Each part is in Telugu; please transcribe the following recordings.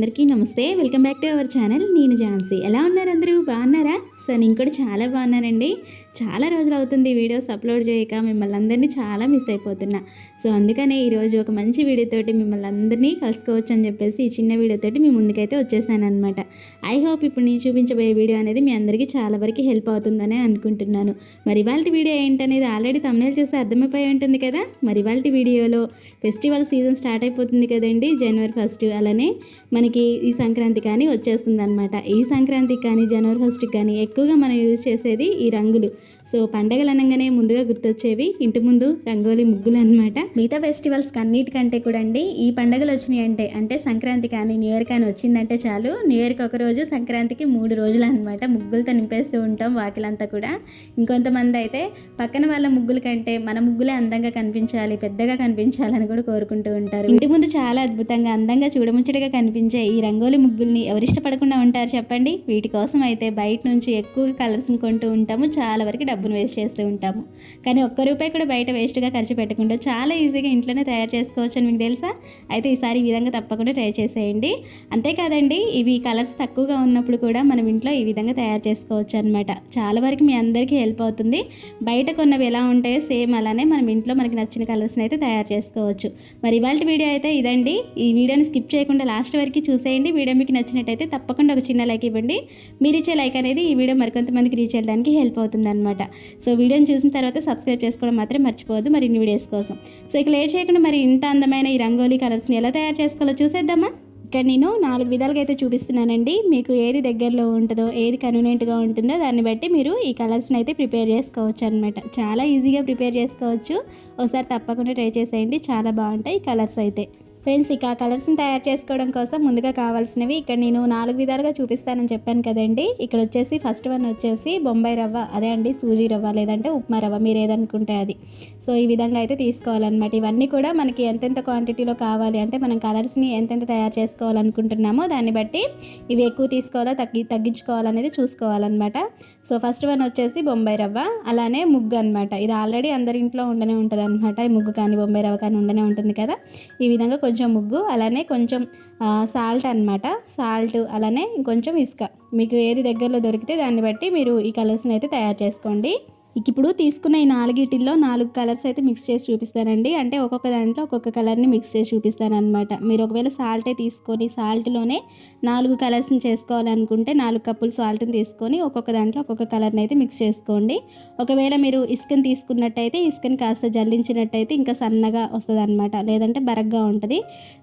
అందరికీ నమస్తే. Welcome back to our channel నేను ఝాన్సీ. ఎలా ఉన్నారు అందరూ? బాగున్నారా? సో నేను కూడా చాలా బాగున్నానండి. చాలా రోజులు అవుతుంది వీడియోస్ అప్లోడ్ చేయక మిమ్మల్ని అందరినీ చాలా మిస్ అయిపోతున్నా. సో అందుకనే ఈరోజు ఒక మంచి వీడియోతోటి మిమ్మల్ని అందరినీ కలుసుకోవచ్చు అని చెప్పేసి ఈ చిన్న వీడియోతోటి మీ ముందుకైతే వచ్చేసాను అనమాట ఐ హోప్ ఇప్పుడు నేను చూపించబోయే వీడియో అనేది మీ అందరికీ చాలా వరకు హెల్ప్ అవుతుందని అనుకుంటున్నాను. మరి వాళ్ళ వీడియో ఏంటనేది ఆల్రెడీ తమిళ చూసి అర్థమైపోయి ఉంటుంది కదా? మరి వాళ్ళ వీడియోలో ఫెస్టివల్ సీజన్ స్టార్ట్ అయిపోతుంది కదండి. జనవరి ఫస్ట్ అలానే మనకి ఈ సంక్రాంతి కానీ వచ్చేస్తుంది అనమాట ఈ సంక్రాంతికి కానీ జనవరి ఫస్ట్కి కానీ ఎక్కువగా మనం యూజ్ చేసేది ఈ రంగులు. సో పండగలు అనగానే ముందుగా గుర్తొచ్చేవి. ఇంటి ముందు రంగోలి ముగ్గులు అనమాట మిగతా ఫెస్టివల్స్ అన్నిటికంటే కూడా అండి ఈ పండగలు వచ్చినాయి అంటే అంటే సంక్రాంతి కానీ న్యూ ఇయర్ కానీ వచ్చిందంటే చాలు. న్యూ ఇయర్కి ఒక రోజు సంక్రాంతికి మూడు రోజులు అనమాట ముగ్గులతో నింపేస్తూ ఉంటాం వాకిలంతా కూడా. ఇంకొంతమంది అయితే పక్కన వాళ్ళ ముగ్గుల కంటే మన ముగ్గులే అందంగా కనిపించాలి పెద్దగా కనిపించాలని కూడా కోరుకుంటూ ఉంటారు. ఇంటి ముందు చాలా అద్భుతంగా అందంగా చూడముచ్చటగా కనిపించే ఈ రంగోలి ముగ్గుల్ని ఎవరు ఇష్టపడకుండా ఉంటారు చెప్పండి? వీటి కోసం అయితే బయట నుంచి ఎక్కువగా కలర్స్ని కొంటూ ఉంటాము. చాలా వరకు డబ్బును వేస్ట్ చేస్తూ ఉంటాము. కానీ ఒక్క రూపాయి కూడా బయట వేస్ట్గా ఖర్చు పెట్టకుండా చాలా ఈజీగా ఇంట్లోనే తయారు చేసుకోవచ్చు అని మీకు తెలుసా? అయితే ఈసారి ఈ విధంగా తప్పకుండా ట్రై చేసేయండి. అంతేకాదండి ఇవి కలర్స్ తక్కువగా ఉన్నప్పుడు కూడా మనం ఇంట్లో ఈ విధంగా తయారు చేసుకోవచ్చు అనమాట చాలా వరకు మీ అందరికీ హెల్ప్ అవుతుంది. బయట కొన్నవి ఎలా ఉంటాయో సేమ్ అలానే మనం ఇంట్లో మనకి నచ్చిన కలర్స్ని అయితే తయారు చేసుకోవచ్చు. మరి ఇవాళ వీడియో అయితే ఇదండి. ఈ వీడియోని స్కిప్ చేయకుండా లాస్ట్ వరకు చూసేయండి. వీడియో మీకు నచ్చినట్టయితే తప్పకుండా ఒక చిన్న లైక్ ఇవ్వండి. మీరు ఇచ్చే లైక్ అనేది ఈ వీడియో మరికొంతమందికి రీచ్ చేయడానికి హెల్ప్ అవుతుందన్నమాట. సో వీడియోని చూసిన తర్వాత సబ్స్క్రైబ్ చేసుకోవడం మాత్రం మర్చిపోవద్దు మరి ఇన్ని వీడియోస్ కోసం. సో ఇక లేట్ చేయకుండా మరి ఇంత అందమైన ఈ రంగోలీ కలర్స్ని ఎలా తయారు చేసుకోవాలో చూసేద్దామా? ఇక్కడ నేను నాలుగు విధాలుగా అయితే చూపిస్తున్నానండి. మీకు ఏది దగ్గరలో ఉంటుందో ఏది కన్వీనియంట్గా ఉంటుందో దాన్ని బట్టి మీరు ఈ కలర్స్ని అయితే ప్రిపేర్ చేసుకోవచ్చు అనమాట చాలా ఈజీగా ప్రిపేర్ చేసుకోవచ్చు. ఒకసారి తప్పకుండా ట్రై చేసేయండి. చాలా బాగుంటాయి ఈ కలర్స్ అయితే. ఫ్రెండ్స్ ఇక కలర్స్ని తయారు చేసుకోవడం కోసం ముందుగా కావాల్సినవి ఇక్కడ నేను నాలుగు విధాలుగా చూపిస్తానని చెప్పాను కదండి. ఇక్కడ వచ్చేసి ఫస్ట్ వన్ వచ్చేసి బొంబాయి రవ్వ అదే అండి సూజీ రవ్వ లేదంటే ఉప్మా రవ్వ మీరు ఏదనుకుంటే అది. సో ఈ విధంగా అయితే తీసుకోవాలన్నమాట. ఇవన్నీ కూడా మనకి ఎంతెంత క్వాంటిటీలో కావాలి అంటే మనం కలర్స్ని ఎంతెంత తయారు చేసుకోవాలనుకుంటున్నామో దాన్ని బట్టి ఇవి ఎక్కువ తీసుకోవాలో తగ్గి తగ్గించుకోవాలనేది చూసుకోవాలన్నమాట. సో ఫస్ట్ వన్ వచ్చేసి బొంబాయి రవ్వ అలానే ముగ్గు అనమాట ఇది ఆల్రెడీ అందరి ఇంట్లో ఉండనే ఉంటుంది అనమాట ఈ ముగ్గు కానీ బొంబాయి రవ్వ కానీ ఉండనే ఉంటుంది కదా. ఈ విధంగా కొంచెం ముగ్గు అలానే కొంచెం సాల్ట్ అనమాట సాల్ట్ అలానే కొంచెం ఇసుక. మీకు ఏది దగ్గరలో దొరికితే దాన్ని బట్టి మీరు ఈ కలర్స్ని అయితే తయారు చేసుకోండి. ఇప్పుడు తీసుకున్న ఈ నాలుగిటిల్లో నాలుగు కలర్స్ అయితే మిక్స్ చేసి చూపిస్తానండి. అంటే ఒక్కొక్క దాంట్లో ఒక్కొక్క కలర్ని మిక్స్ చేసి చూపిస్తాను అనమాట మీరు ఒకవేళ సాల్టే తీసుకొని సాల్ట్లోనే నాలుగు కలర్స్ని చేసుకోవాలనుకుంటే నాలుగు కప్పులు సాల్ట్ని తీసుకొని ఒక్కొక్క దాంట్లో ఒక్కొక్క కలర్ని అయితే మిక్స్ చేసుకోండి. ఒకవేళ మీరు ఇసుకని తీసుకున్నట్టయితే ఇసుకని కాస్త జల్లించినట్టయితే ఇంకా సన్నగా వస్తుంది అనమాట లేదంటే బరగ్గా ఉంటుంది.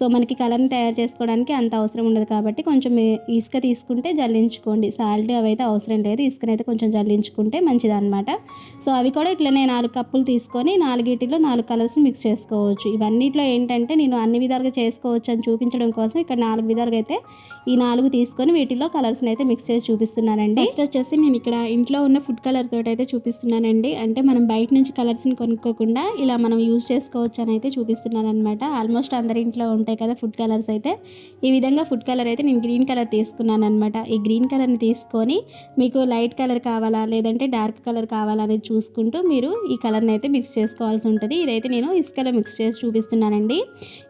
సో మనకి కలర్ని తయారు చేసుకోవడానికి అంత అవసరం ఉండదు కాబట్టి కొంచెం ఇసుక తీసుకుంటే జల్లించుకోండి. సాల్ట్ అవైతే అవసరం లేదు. ఇసుకనైతే కొంచెం జల్లించుకుంటే మంచిది అనమాట సో అవి కూడా ఇట్లనే నాలుగు కప్పులు తీసుకొని నాలుగిటిలో నాలుగు కలర్స్ మిక్స్ చేసుకోవచ్చు. ఇవన్నిట్లో ఏంటంటే నేను అన్ని విధాలుగా చేసుకోవచ్చు అని చూపించడం కోసం ఇక్కడ నాలుగు విధాలుగా అయితే ఈ నాలుగు తీసుకొని వీటిలో కలర్స్ని అయితే మిక్స్ చేసి చూపిస్తున్నానండి. ఫస్ట్ వచ్చేసి నేను ఇక్కడ ఇంట్లో ఉన్న ఫుడ్ కలర్ తోటి అయితే చూపిస్తున్నానండి. అంటే మనం బయట నుంచి కలర్స్ని కొనుక్కోకుండా ఇలా మనం యూజ్ చేసుకోవచ్చు అని అయితే చూపిస్తున్నాను అనమాట ఆల్మోస్ట్ అందరి ఇంట్లో ఉంటాయి కదా ఫుడ్ కలర్స్ అయితే. ఈ విధంగా ఫుడ్ కలర్ అయితే నేను గ్రీన్ కలర్ తీసుకున్నాను అనమాట ఈ గ్రీన్ కలర్ని తీసుకొని మీకు లైట్ కలర్ కావాలా లేదంటే డార్క్ కలర్ కావాలా అనేది చూసుకుంటూ మీరు ఈ కలర్ని అయితే మిక్స్ చేసుకోవాల్సి ఉంటుంది. ఇదైతే నేను ఇసుకలో మిక్స్ చేసి చూపిస్తున్నానండి.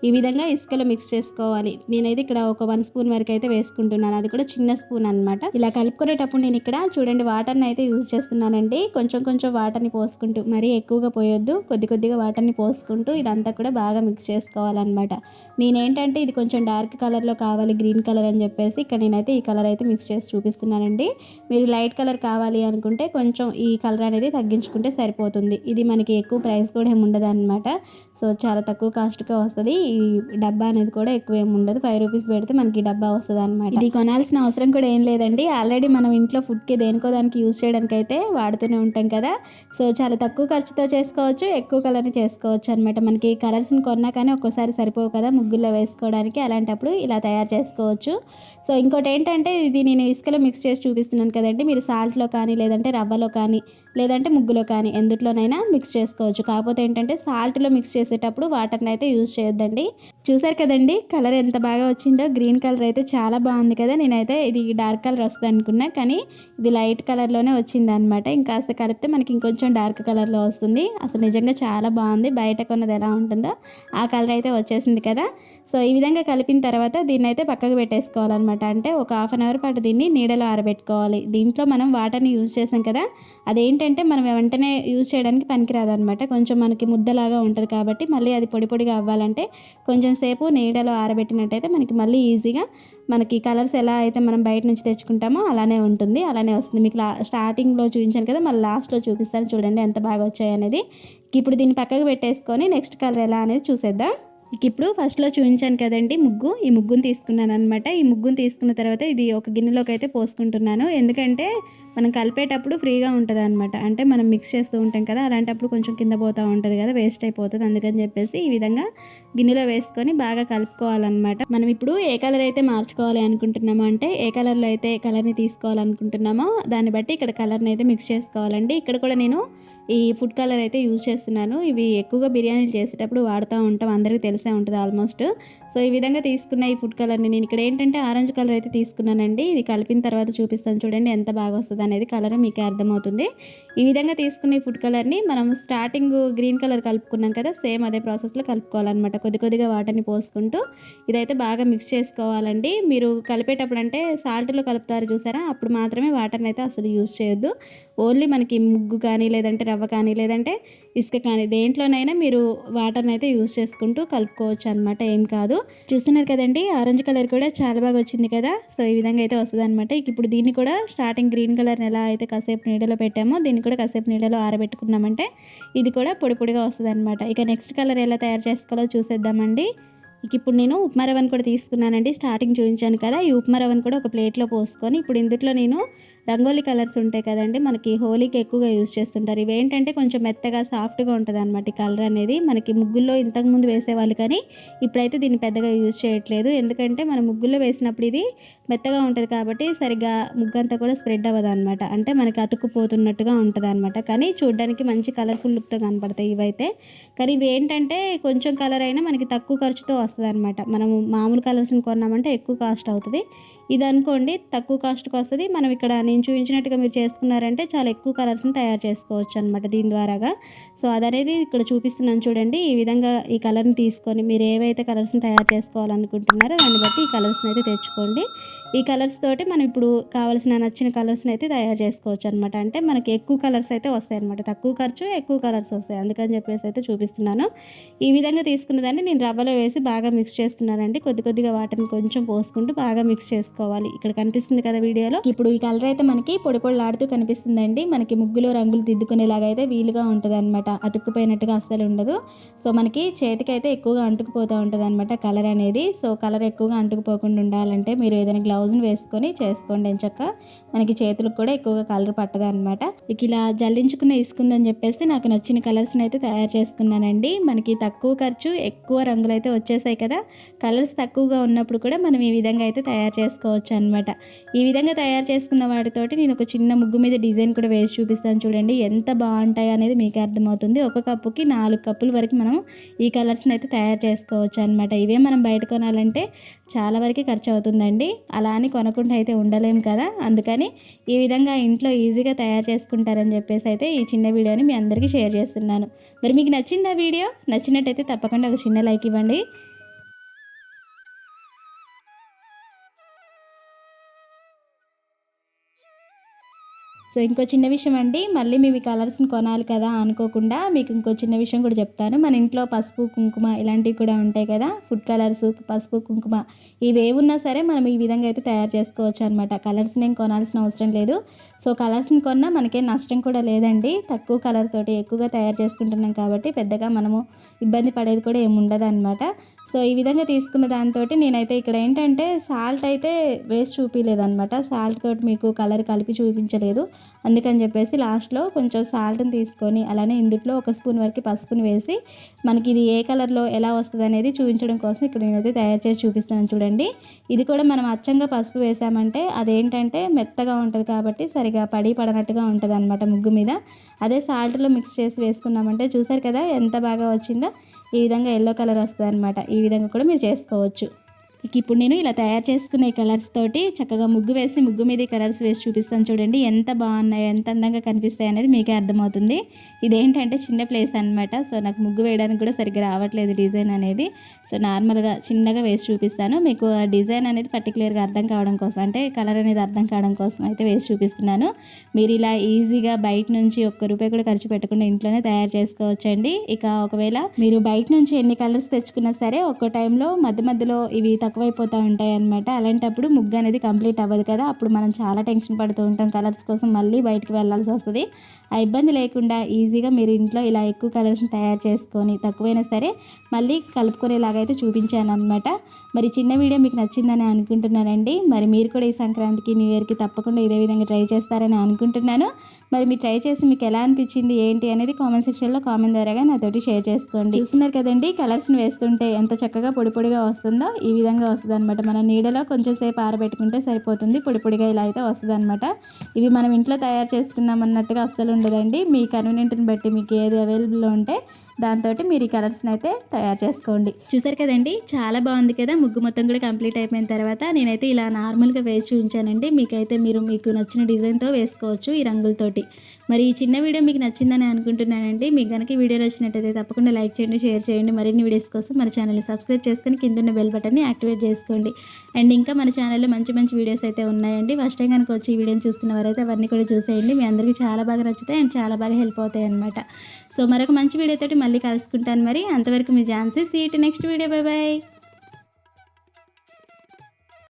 ఈ విధంగా ఇసుకలో మిక్స్ చేసుకోవాలి. నేనైతే ఇక్కడ ఒక వన్ స్పూన్ వరకు అయితే వేసుకుంటున్నాను. అది కూడా చిన్న స్పూన్ అనమాట ఇలా కలుపుకునేటప్పుడు నేను ఇక్కడ చూడండి వాటర్ని అయితే యూజ్ చేస్తున్నానండి. కొంచెం కొంచెం వాటర్ని పోసుకుంటూ మరీ ఎక్కువగా పోయొద్దు. కొద్ది కొద్దిగా వాటర్ని పోసుకుంటూ ఇదంతా కూడా బాగా మిక్స్ చేసుకోవాలన్నమాట. నేనేంటంటే ఇది కొంచెం డార్క్ కలర్లో కావాలి గ్రీన్ కలర్ అని చెప్పేసి ఇక్కడ నేనైతే ఈ కలర్ అయితే మిక్స్ చేసి చూపిస్తున్నానండి. మీరు లైట్ కలర్ కావాలి అనుకుంటే కొంచెం ఈ కలర్ అనేది తగ్గించుకుంటే సరిపోతుంది. ఇది మనకి ఎక్కువ ప్రైస్ కూడా ఏమి ఉండదు అనమాట సో చాలా తక్కువ కాస్ట్గా వస్తుంది. ఈ డబ్బా అనేది కూడా ఎక్కువ ఏమి ఉండదు. ఫైవ్ రూపీస్ పెడితే మనకి డబ్బా వస్తుంది అనమాట ఇది కొనాల్సిన అవసరం కూడా ఏం లేదండి. ఆల్రెడీ మనం ఇంట్లో ఫుడ్కి దేనికో దానికి యూజ్ చేయడానికి అయితే వాడుతూనే ఉంటాం కదా. సో చాలా తక్కువ ఖర్చుతో చేసుకోవచ్చు ఎక్కువ కలర్ చేసుకోవచ్చు అనమాట మనకి కలర్స్ని కొన్నా కానీ ఒక్కోసారి సరిపోవు కదా ముగ్గుల్లో వేసుకోవడానికి. అలాంటప్పుడు ఇలా తయారు చేసుకోవచ్చు. సో ఇంకోటి ఏంటంటే ఇది నేను ఇసుకలో మిక్స్ చేసి చూపిస్తున్నాను కదండి. మీరు సాల్ట్లో కానీ లేదంటే రవ్వలో కానీ లేదా లేదంటే ముగ్గులో కానీ ఎందుట్లోనైనా మిక్స్ చేసుకోవచ్చు. కాకపోతే ఏంటంటే సాల్ట్లో మిక్స్ చేసేటప్పుడు వాటర్ని అయితే యూజ్ చేయొద్దండి. చూసారు కదండి? కలర్ ఎంత బాగా వచ్చిందో గ్రీన్ కలర్ అయితే చాలా బాగుంది కదా? నేనైతే ఇది డార్క్ కలర్ వస్తుంది అనుకున్నా కానీ ఇది లైట్ కలర్లోనే వచ్చింది అనమాట ఇంకాస్త కలిపితే మనకి ఇంకొంచెం డార్క్ కలర్లో వస్తుంది. అసలు నిజంగా చాలా బాగుంది. బయట కొన్నది ఎలా ఉంటుందో ఆ కలర్ అయితే వచ్చేసింది కదా? సో ఈ విధంగా కలిపిన తర్వాత దీన్ని అయితే పక్కకు పెట్టేసుకోవాలన్నమాట. అంటే ఒక హాఫ్ అన్ అవర్ పాటు దీన్ని నీడలో ఆరబెట్టుకోవాలి. దీంట్లో మనం వాటర్ని యూజ్ చేసాం కదా? అదేంటంటే మనం వెంటనే యూజ్ చేయడానికి పనికిరాదనమాట కొంచెం మనకి ముద్దలాగా ఉంటుంది కాబట్టి మళ్ళీ అది పొడి పొడిగా అవ్వాలంటే కొంచెం సేపు నీడలో ఆరబెట్టినట్టయితే మనకి మళ్ళీ ఈజీగా మనకి కలర్స్ ఎలా అయితే మనం బయట నుంచి తెచ్చుకుంటామో అలానే ఉంటుంది అలానే వస్తుంది. మీకు లా స్టార్టింగ్లో చూపించాను కదా మళ్ళీ లాస్ట్లో చూపిస్తాను. చూడండి ఎంత బాగా వచ్చాయి అనేది ఇప్పుడు దీన్ని పక్కకు పెట్టేసుకొని నెక్స్ట్ కలర్ ఎలా అనేది చూసేద్దాం. ఇక ఇప్పుడు ఫస్ట్లో చూపించాను కదండి ముగ్గు. ఈ ముగ్గును తీసుకున్నాను అనమాట ఈ ముగ్గును తీసుకున్న తర్వాత ఇది ఒక గిన్నెలోకి అయితే పోసుకుంటున్నాను. ఎందుకంటే మనం కలిపేటప్పుడు ఫ్రీగా ఉంటుంది అనమాట అంటే మనం మిక్స్ చేస్తూ ఉంటాం కదా అలాంటప్పుడు కొంచెం కింద పోతూ ఉంటుంది కదా వేస్ట్ అయిపోతుంది. అందుకని చెప్పేసి ఈ విధంగా గిన్నెలో వేసుకొని బాగా కలుపుకోవాలన్నమాట. మనం ఇప్పుడు ఏ కలర్ అయితే మార్చుకోవాలి అనుకుంటున్నామో అంటే ఏ కలర్లో అయితే కలర్ని తీసుకోవాలనుకుంటున్నామో దాన్ని బట్టి ఇక్కడ కలర్ని అయితే మిక్స్ చేసుకోవాలండి. ఇక్కడ కూడా నేను ఈ ఫుడ్ కలర్ అయితే యూజ్ చేస్తున్నాను. ఇవి ఎక్కువగా బిర్యానీలు చేసేటప్పుడు వాడుతూ ఉంటాం అందరికీ తెలుసు ఉంటుంది ఆల్మోస్ట్ సో ఈ విధంగా తీసుకున్న ఈ ఫుడ్ కలర్ని నేను ఇక్కడ ఏంటంటే ఆరెంజ్ కలర్ అయితే తీసుకున్నానండి. ఇది కలిపిన తర్వాత చూపిస్తాను చూడండి ఎంత బాగా వస్తుంది అనేది కలర్ మీకు అర్థమవుతుంది. ఈ విధంగా తీసుకున్న ఈ ఫుడ్ కలర్ని మనం స్టార్టింగ్ గ్రీన్ కలర్ కలుపుకున్నాం కదా సేమ్ అదే ప్రాసెస్లో కలుపుకోవాలన్నమాట. కొద్ది కొద్దిగా వాటర్ని పోసుకుంటూ ఇదైతే బాగా మిక్స్ చేసుకోవాలండి. మీరు కలిపేటప్పుడు అంటే సాల్ట్లో కలుపుతారు చూసారా? అప్పుడు మాత్రమే వాటర్ని అయితే అసలు యూజ్ చేయొద్దు. ఓన్లీ మనకి ముగ్గు కానీ లేదంటే రవ్వ కానీ లేదంటే ఇసుక కానీ దేంట్లోనైనా మీరు వాటర్ని అయితే యూజ్ చేసుకుంటూ కలుపుకోవచ్చు అనమాట ఏం కాదు. చూస్తున్నారు కదండి ఆరెంజ్ కలర్ కూడా చాలా బాగా వచ్చింది కదా. సో ఈ విధంగా అయితే వస్తుంది అనమాట ఇప్పుడు దీన్ని కూడా స్టార్టింగ్ గ్రీన్ కలర్ని ఎలా అయితే కాసేపు నీడలో పెట్టామో దీన్ని కూడా కాసేపు నీడలో ఆరబెట్టుకున్నామంటే ఇది కూడా పొడి పొడిగా వస్తుంది అనమాట ఇక నెక్స్ట్ కలర్ ఎలా తయారు చేసుకోవాలో చూసేద్దామండి. ఇక ఇప్పుడు నేను ఉప్మా రవ్వను కూడా తీసుకున్నానండి. స్టార్టింగ్ చూపించాను కదా ఈ ఉప్మా రవ్వను కూడా ఒక ప్లేట్లో పోసుకొని ఇప్పుడు ఇందులో నేను రంగోలీ కలర్స్ ఉంటాయి కదండి మనకి హోలీకి ఎక్కువగా యూజ్ చేస్తుంటారు. ఇవి ఏంటంటే కొంచెం మెత్తగా సాఫ్ట్గా ఉంటుంది అనమాట కలర్ అనేది. మనకి ముగ్గుల్లో ఇంతకుముందు వేసేవాళ్ళు కానీ ఇప్పుడైతే దీన్ని పెద్దగా యూజ్ చేయట్లేదు. ఎందుకంటే మన ముగ్గుల్లో వేసినప్పుడు ఇది మెత్తగా ఉంటుంది కాబట్టి సరిగ్గా ముగ్గు అంతా కూడా స్ప్రెడ్ అవ్వదు అనమాట అంటే మనకి అతుక్కుపోతున్నట్టుగా ఉంటుంది అనమాట కానీ చూడడానికి మంచి కలర్ఫుల్ లుక్తో కనపడతాయి ఇవైతే. కానీ ఇవి ఏంటంటే కొంచెం కలర్ అయినా మనకి తక్కువ ఖర్చుతో వస్తుంది అనమాట మనము మామూలు కలర్స్ని కొన్నామంటే ఎక్కువ కాస్ట్ అవుతుంది. ఇది అనుకోండి తక్కువ కాస్ట్కి వస్తుంది. మనం ఇక్కడ నేను చూపించినట్టుగా మీరు చేసుకున్నారంటే చాలా ఎక్కువ కలర్స్ని తయారు చేసుకోవచ్చు అనమాట దీని ద్వారాగా. సో అదనేది ఇక్కడ చూపిస్తున్నాను చూడండి. ఈ విధంగా ఈ కలర్ని తీసుకొని మీరు ఏవైతే కలర్స్ని తయారు చేసుకోవాలనుకుంటున్నారో దాన్ని బట్టి ఈ కలర్స్ని అయితే తెచ్చుకోండి. ఈ కలర్స్ తోటి మనం ఇప్పుడు కావాల్సిన నచ్చిన కలర్స్ని అయితే తయారు చేసుకోవచ్చు అనమాట అంటే మనకి ఎక్కువ కలర్స్ అయితే వస్తాయి అనమాట తక్కువ ఖర్చు ఎక్కువ కలర్స్ వస్తాయి. అందుకని చెప్పేసి అయితే చూపిస్తున్నాను. ఈ విధంగా తీసుకున్న దాన్ని నేను రవ్వలో వేసి బాగా బాగా మిక్స్ చేస్తున్నారండి. కొద్ది కొద్దిగా వాటిని కొంచెం పోసుకుంటూ బాగా మిక్స్ చేసుకోవాలి. ఇక్కడ కనిపిస్తుంది కదా వీడియోలో. ఇప్పుడు ఈ కలర్ అయితే మనకి పొడి పొడిలాడుతూ కనిపిస్తుందండి. మనకి ముగ్గులో రంగులు దిద్దుకునేలాగా అయితే వీలుగా ఉంటుంది అనమాట అతుక్కుపోయినట్టుగా అస్సలు ఉండదు. సో మనకి చేతికి అయితే ఎక్కువగా అంటుకుపోతూ ఉంటుంది అనమాట కలర్ అనేది. సో కలర్ ఎక్కువగా అంటుకుపోకుండా ఉండాలంటే మీరు ఏదైనా గ్లౌజ్ని వేసుకొని చేసుకోండి ఎంచక్క మనకి చేతులకు కూడా ఎక్కువగా కలర్ పట్టదు అనమాట ఇక ఇలా జల్లించుకున్న ఇసుకుందని చెప్పేసి నాకు నచ్చిన కలర్స్ని అయితే తయారు చేసుకున్నానండి. మనకి తక్కువ ఖర్చు ఎక్కువ రంగులు అయితే వచ్చేసాయి కదా. కలర్స్ తక్కువగా ఉన్నప్పుడు కూడా మనం ఈ విధంగా అయితే తయారు చేసుకోవచ్చు అనమాట ఈ విధంగా తయారు చేసుకున్న వాటితోటి నేను ఒక చిన్న ముగ్గు మీద డిజైన్ కూడా వేసి చూపిస్తాను చూడండి. ఎంత బాగుంటాయి అనేది మీకు అర్థమవుతుంది. ఒక కప్పుకి నాలుగు కప్పుల వరకు మనం ఈ కలర్స్ని అయితే తయారు చేసుకోవచ్చు అనమాట ఇవే మనం బయట కొనాలంటే చాలా వరకు ఖర్చు అవుతుందండి అలా అని కొనకుండా అయితే ఉండలేం కదా. అందుకని ఈ విధంగా ఇంట్లో ఈజీగా తయారు చేసుకుంటారని చెప్పేసి అయితే ఈ చిన్న వీడియోని మీ అందరికీ షేర్ చేస్తున్నాను. మరి మీకు నచ్చిందా వీడియో? నచ్చినట్టయితే తప్పకుండా ఒక చిన్న లైక్ ఇవ్వండి. సో ఇంకో చిన్న విషయం అండి మళ్ళీ మేము ఈ కలర్స్ని కొనాలి కదా అనుకోకుండా మీకు ఇంకో చిన్న విషయం కూడా చెప్తాను. మన ఇంట్లో పసుపు కుంకుమ ఇలాంటివి కూడా ఉంటాయి కదా ఫుడ్ కలర్స్ పసుపు కుంకుమ ఇవేవున్నా సరే మనం ఈ విధంగా అయితే తయారు చేసుకోవచ్చు అనమాట కలర్స్ని నేను కొనాల్సిన అవసరం లేదు. సో కలర్స్ని కొన్నా మనకేం నష్టం కూడా లేదండి. తక్కువ కలర్ తోటి ఎక్కువగా తయారు చేసుకుంటున్నాం కాబట్టి పెద్దగా మనము ఇబ్బంది పడేది కూడా ఏముండదు అనమాట సో ఈ విధంగా తీసుకున్న దాంతో నేనైతే ఇక్కడ ఏంటంటే సాల్ట్ అయితే వేస్ట్ చూపించలేదు అనమాట సాల్ట్ తోటి మీకు కలర్ కలిపి చూపించలేదు. అందుకని చెప్పేసి లాస్ట్లో కొంచెం సాల్ట్ని తీసుకొని అలానే ఇందుట్లో ఒక స్పూన్ వరకు పసుపుని వేసి మనకి ఇది ఏ కలర్లో ఎలా వస్తుంది అనేది చూపించడం కోసం ఇక్కడ నేనైతే తయారు చేసి చూపిస్తాను చూడండి. ఇది కూడా మనం అచ్చంగా పసుపు వేసామంటే అదేంటంటే మెత్తగా ఉంటుంది కాబట్టి సరిగా పడి పడనట్టుగా ఉంటుంది అనమాట ముగ్గు మీద. అదే సాల్ట్లో మిక్స్ చేసి వేసుకున్నామంటే చూసారు కదా ఎంత బాగా వచ్చిందో? ఈ విధంగా ఎల్లో కలర్ వస్తుంది అనమాట ఈ విధంగా కూడా మీరు చేసుకోవచ్చు. ఇక ఇప్పుడు నేను ఇలా తయారు చేసుకునే కలర్స్ తోటి చక్కగా ముగ్గు వేసి ముగ్గు మీద కలర్స్ వేసి చూపిస్తాను చూడండి. ఎంత బాగున్నాయి ఎంత అందంగా కనిపిస్తాయి అనేది మీకే అర్థమవుతుంది. ఇదేంటంటే చిన్న ప్లేస్ అనమాట సో నాకు ముగ్గు వేయడానికి కూడా సరిగ్గా రావట్లేదు డిజైన్ అనేది. సో నార్మల్గా చిన్నగా వేసి చూపిస్తాను. మీకు ఆ డిజైన్ అనేది పర్టికులర్గా అర్థం కావడం కోసం అంటే కలర్ అనేది అర్థం కావడం కోసం అయితే వేసి చూపిస్తున్నాను. మీరు ఇలా ఈజీగా బయట నుంచి ఒక్క రూపాయి కూడా ఖర్చు పెట్టకుండా ఇంట్లోనే తయారు చేసుకోవచ్చండి. ఇక ఒకవేళ మీరు బయట నుంచి ఎన్ని కలర్స్ తెచ్చుకున్నా సరే ఒక్కో టైంలో మధ్య మధ్యలో ఇవి తక్కువైపోతూ ఉంటాయి అనమాట అలాంటప్పుడు ముగ్గు అనేది కంప్లీట్ అవ్వదు కదా. అప్పుడు మనం చాలా టెన్షన్ పడుతూ ఉంటాం. కలర్స్ కోసం మళ్ళీ బయటకు వెళ్ళాల్సి వస్తుంది. ఆ ఇబ్బంది లేకుండా ఈజీగా మీరు ఇంట్లో ఇలా ఎక్కువ కలర్స్ని తయారు చేసుకొని తక్కువైనా సరే మళ్ళీ కలుపుకునేలాగైతే చూపించాను అనమాట మరి చిన్న వీడియో మీకు నచ్చిందని అనుకుంటున్నానండి. మరి మీరు కూడా ఈ సంక్రాంతికి న్యూ ఇయర్కి తప్పకుండా ఇదే విధంగా ట్రై చేస్తారని అనుకుంటున్నాను. మరి మీరు ట్రై చేసి మీకు ఎలా అనిపించింది ఏంటి అనేది కామెంట్ సెక్షన్లో కామెంట్ ద్వారాగా నాతోటి షేర్ చేసుకోండి. చూస్తున్నారు కదండి కలర్స్ని వేస్తుంటే ఎంత చక్కగా పొడి పొడిగా వస్తుందో ఈ విధంగా వస్తుంది అనమాట మన నీడలో కొంచెం సేపు ఆరబెట్టుకుంటే సరిపోతుంది. పొడి పొడిగా ఇలా అయితే వస్తుంది అనమాట ఇవి మనం ఇంట్లో తయారు చేస్తున్నాం అన్నట్టుగా అస్సలు ఉండదండి. మీ కన్వీనియంట్ని బట్టి మీకు ఏది అవైలబుల్లో ఉంటే దాంతో మీరు ఈ కలర్స్ని అయితే తయారు చేసుకోండి. చూసారు కదండి? చాలా బాగుంది కదా? ముగ్గు మొత్తం కూడా కంప్లీట్ అయిపోయిన తర్వాత నేనైతే ఇలా నార్మల్గా వేసి ఉంచానండి. మీకైతే మీరు మీకు నచ్చిన డిజైన్తో వేసుకోవచ్చు ఈ రంగులతోటి. మరి ఈ చిన్న వీడియో మీకు నచ్చిందని అనుకుంటున్నానండి. మీకు కనుక వీడియో నచ్చినట్టయితే తప్పకుండా లైక్ చేయండి షేర్ చేయండి. మరిన్ని వీడియోస్ కోసం మన ఛానల్ని సబ్స్క్రైబ్ చేసుకుని కింద ఉన్న బెల్ బటన్ని యాక్టివేట్ చేసుకోండి. అండ్ ఇంకా మన ఛానల్లో మంచి మంచి వీడియోస్ అయితే ఉన్నాయండి. ఫస్ట్ టైం కనుక వచ్చి ఈ వీడియోని చూస్తున్న వారైతే అవన్నీ కూడా చూసేయండి. మీ అందరికీ చాలా బాగా నచ్చుతాయి అండ్ చాలా బాగా హెల్ప్ అవుతాయి అనమాట సో మరొక మంచి వీడియోతోటి మళ్ళీ కలుసుకుంటాను మరి. అంతవరకు మీ ఝాన్సీ సీట్ నెక్స్ట్ వీడియో బాయ్ బాయ్